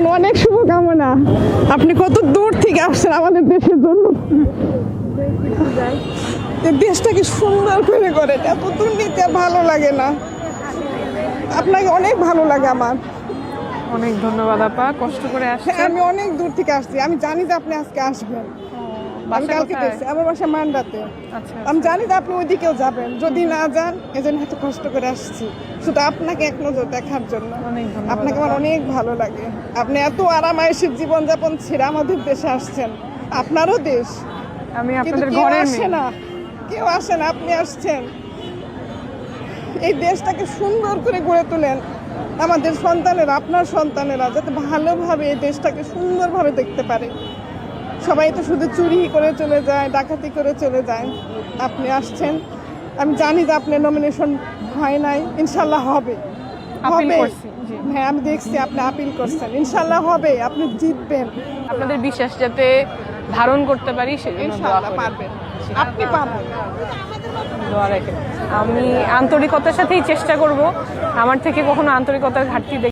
জন্য অনেক শুভকামনা। আপনি কত দূর থেকে আসছেন আমাদের দেশের জন্য। দেশটা দেশটাকে সুন্দর করে করে এত দুর্নীতি নিতে ভালো লাগে না। আপনাকে অনেক ভালো লাগে আমার। অনেক ধন্যবাদ আপা কষ্ট করে আসছে আসছেন। আমি অনেক দূর থেকে আসছি। আমি জানি যে আপনি আজকে আসবেন। আমি বাসা কালকে দেখছি আমার বাসা মান্ডাতে। আচ্ছা আমি জানি যে আপনি ওইদিকেও যাবেন যদি না যান এজন্য এত কষ্ট করে আসছি। শুধু আপনাকে এক নজর দেখার জন্য। আপনাকে আমার অনেক ভালো লাগে। আপনি এত আরামায়েশের জীবনযাপন ছেড়ে আমাদের দেশে আসছেন। আপনারও দেশ। আমি আপনাদের কেউ ঘরের আসে না। কেউ আসে না আপনি আসছেন। এই দেশটাকে সুন্দর করে গড়ে তোলেন। আমাদের সন্তানেরা আপনার সন্তানেরা যাতে ভালোভাবে এই দেশটাকে সুন্দরভাবে দেখতে পারে। সবাই তো শুধু চুরি করে চলে যায় ডাকাতি করে চলে যায়। আপনি আসছেন। আমি জানি যে আপনার নমিনেশন হয় নাই। ইনশাল্লাহ হবে। হবে। হ্যাঁ আমি দেখছি আপনি আপিল করছেন। ইনশাল্লাহ হবে আপনি জিতবেন। আপনাদের বিশ্বাস যাতে ধারণ করতে পারি সেজন্য পারবেন। আপনি পারবেন। রেখে। আমি আন্তরিকতার সাথেই চেষ্টা করব। আমার থেকে কখনো আন্তরিকতার ঘাটতি দেখি